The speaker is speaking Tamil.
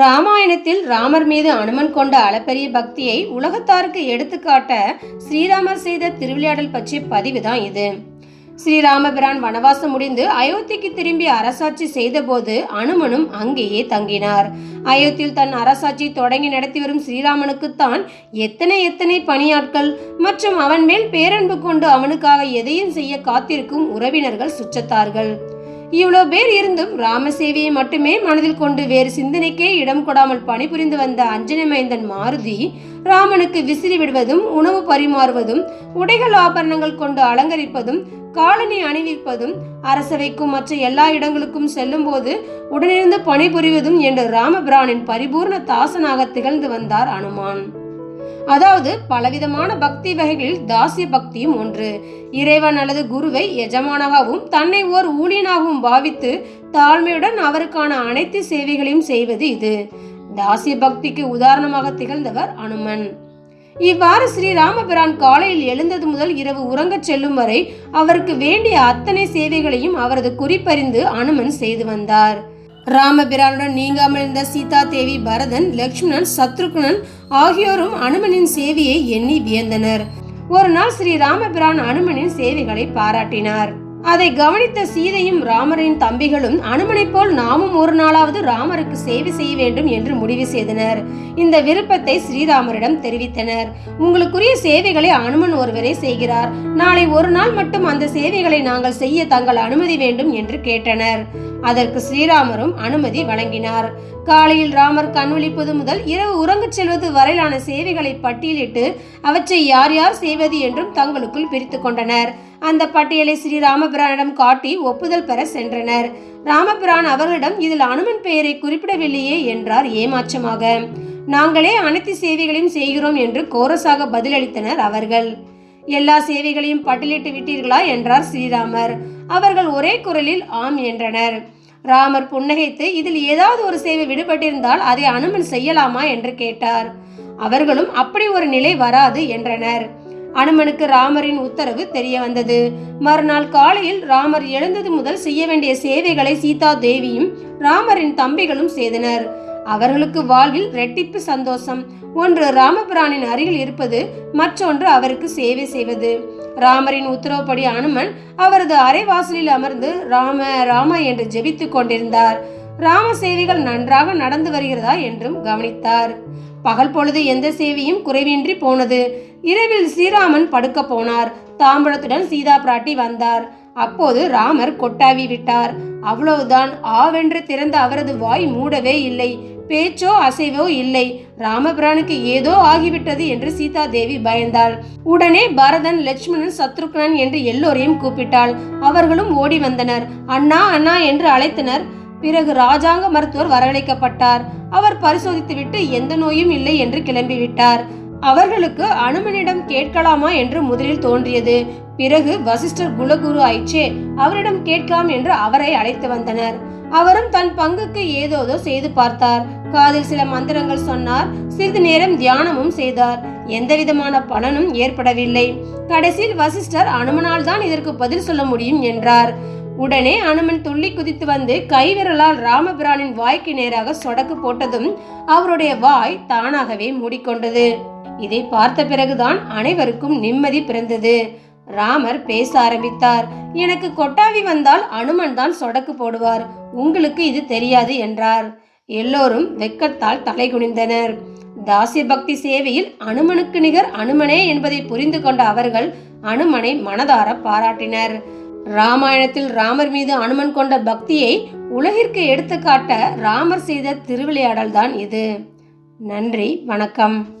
ராமாயணத்தில் ராமர் மீது அனுமன் கொண்ட அளப்பரிய பக்தியை உலகத்தாருக்கு எடுத்துக்காட்ட ஸ்ரீராமர் செய்த திருவிளையாடல் பற்றிய பதிவு தான் இது. ஸ்ரீராமபிரான் வனவாசம் முடிந்து அயோத்திக்கு திரும்பி அரசாட்சி செய்தபோது அனுமனும் அங்கேயே தங்கினார். அயோத்தியில் தன் அரசாட்சி தொடங்கி நடத்தி வரும் ஸ்ரீராமனுக்குத்தான் எத்தனை எத்தனை பணியாட்கள் மற்றும் அவன் மேல் பேரன்பு கொண்டு அவனுக்காக எதையும் செய்ய காத்திருக்கும் உறவினர்கள் சுற்றத்தார்கள். இவ்வளோ பேர் இருந்தும் ராம சேவையை மட்டுமே மனதில் கொண்டு வேறு சிந்தனைக்கே இடம் கொடாமல் பணிபுரிந்து வந்த அஞ்சனை மைந்தன் மாருதி ராமனுக்கு விசிறி விடுவதும் உணவு பரிமாறுவதும் உடைகள் ஆபரணங்கள் கொண்டு அலங்கரிப்பதும் காலனி அணிவிப்பதும் அரசவைக்கும் மற்ற எல்லா இடங்களுக்கும் செல்லும் போது உடனிருந்து பணிபுரிவதும் என்று ராமபிரானின் பரிபூர்ண தாசனாக திகழ்ந்து வந்தார் அனுமான். அதாவது பலவிதமான பக்தி வகைகளில் தாசிய பக்தியும் ஒன்று. இறைவன் அல்லது குருவை எஜமானாகவும் தன்னை ஓர் ஊழியனாகவும் பாவித்து தாழ்மையுடன் அவருக்கான அனைத்து சேவைகளையும் செய்வது இது. தாசிய பக்திக்கு உதாரணமாக திகழ்ந்தவர் அனுமன். இவ்வாறு ஸ்ரீ ராமபிரான் காலையில் எழுந்தது முதல் இரவு உறங்கச் செல்லும் வரை அவருக்கு வேண்டிய அத்தனை சேவைகளையும் அவரது குறிப்பறிந்து அனுமன் செய்து வந்தார். ராமபிரானுடன் நீங்காமல் இருந்த சீதா தேவி பரதன் லக்ஷ்மணன் சத்ருகுணன் ஆகியோரும் அனுமனின் சேவையை எண்ணி வியந்தனர். ஒரு நாள் ஸ்ரீ ராமபிரான் அனுமனின் சேவைகளை பாராட்டினார். அதை கவனித்த சீதையும் ராமரின் தம்பிகளும் அனுமனைப் போல் நாமும் ஒரு நாளாவது ராமருக்கு சேவை செய்ய வேண்டும் என்று முடிவு செய்தனர். இந்த விருப்பத்தை ஸ்ரீராமரிடம் தெரிவித்தனர். உங்களுக்குரிய சேவைகளை அனுமன் ஒருவரே செய்கிறார். நாளை ஒரு நாள் மட்டும் அந்த சேவைகளை நாங்கள் செய்ய தங்கள் அனுமதி வேண்டும் என்று கேட்டனர். அதற்கு ஸ்ரீராமரும் அனுமதி வழங்கினார். காலையில் ராமர் கண்விழிப்பது முதல் இரவு உறங்கச் செல்வது வரையிலான சேவைகளை பட்டியலிட்டு அவற்றை யார் யார் செய்வது என்றும் தங்களுக்குள் பிரித்து கொண்டனர். அந்த பட்டியலை ஸ்ரீ ராமபிரானிடம் காட்டி ஒப்புதல் பெற சென்றனர். ராமபிரான் அவர்களிடம் இதில் அனுமன் பெயரை குறிப்பிடவில்லையே என்றார் ஏமாற்றமாக. நாங்களே அனைத்து சேவைகளையும் செய்கிறோம் என்று கோரஸாக பதிலளித்தனர் அவர்கள். எல்லா சேவைகளையும் பட்டியலிட்டு விட்டீர்களா? என்றார் ஸ்ரீராமர். அவர்கள் ஒரே குரலில் ஆம் என்றனர். ராமர் புன்னகைத்து இதில் ஏதாவது ஒரு சேவை விடுபட்டிருந்தால் அதை அனுமன் செய்யலாமா? என்று கேட்டார். அவர்களும் அப்படி ஒரு நிலை வராது என்றனர். அனுமனுக்கு ராமரின் உத்தரவு தெரிய வந்தது மறுநாள் காலையில் ராமர் எழுந்தது முதல் செய்ய வேண்டிய சேவைகளை சீதா தேவியும் ராமரின் தம்பிகளும் செய்தனர். அவர்களுக்கு வாழ்வில் ரெட்டிப்பு சந்தோஷம். ஒன்று ராமபிரானின் அருகில் இருப்பது மற்றொன்று அவருக்கு சேவை செய்வது. ராமரின் உத்தரவுப்படி அனுமன் அவரது அரைவாசலில் அமர்ந்து ராம ராம என்று ஜெபித்துக் கொண்டிருந்தார். ராம சேவைகள் நன்றாக நடந்து வருகிறதா என்றும் கவனித்தார். பகல் பொழுது எந்த சேவையும் குறைவின்றி போனது. இரவில் ஸ்ரீராமன் படுக்க போனார். தாம்பழத்துடன் சீதா பிராட்டி வந்தார். அப்போது ராமர் கொட்டாவி விட்டார். அவ்வளவுதான். ஆவென்று திறந்த அவரது வாய் மூடவே இல்லை. பேச்சோ அசைவோ இல்லை. ராமபிரானுக்கு ஏதோ ஆகிவிட்டது என்று சீதா தேவி பயந்தாள். உடனே பரதன் லட்சுமணன் சத்ருக்னன் என்று எல்லோரையும் கூப்பிட்டாள். அவர்களும் ஓடி வந்தனர். அண்ணா அண்ணா என்று அழைத்தனர். பிறகு ராஜாங்க மருத்துவர் வரவழைக்கப்பட்டார். அவர் பரிசோதித்துவிட்டு எந்த நோயும் இல்லை என்று கிளம்பிவிட்டார். அவர்களுக்கு அனுமனிடம் கேட்கலாமா என்று முதலில் தோன்றியது. பிறகு வசிஷ்டர் குலகுரு ஆயிற்றே அவரிடம் கேட்காம் என்று அவரை அழைத்து வந்தனர். அவரும் தன் பங்குக்கு ஏதோதோ செய்து பார்த்தார். காதில் சில மந்திரங்கள் சொன்னார். சிறிது நேரம் தியானமும் செய்தார். எந்த விதமான பலனும் ஏற்படவில்லை. கடைசியில் வசிஷ்டர் அனுமனால் தான் இதற்கு பதில் சொல்ல முடியும் என்றார். உடனே அனுமன் துள்ளி குதித்து வந்து கைவிரலால் ராமபிரானின் வாய்க்கு நேராக சொடக்கு போட்டதும் அவருடைய வாய் தானாகவே மூடிக்கொண்டது. இதை பார்த்த பிறகுதான் அனைவருக்கும் நிம்மதி பிறந்தது. ராமர் பேச ஆரம்பித்தார். எனக்கு கொட்டாவி வந்தால் அனுமன் தான் சொடக்கு போடுவார். உங்களுக்கு இது தெரியாது என்றார். எல்லோரும் வெக்கத்தால் தலை குனிந்தனர். தாசிய பக்தி சேவையில் அனுமனுக்கு நிகர் அனுமனே என்பதை புரிந்து கொண்ட அவர்கள் அனுமனை மனதார பாராட்டினர். ராமாயணத்தில் ராமர் மீது அனுமன் கொண்ட பக்தியை உலகிற்கு எடுத்துக்காட்ட ராமர் செய்த திருவிளையாடல் தான் இது. நன்றி வணக்கம்.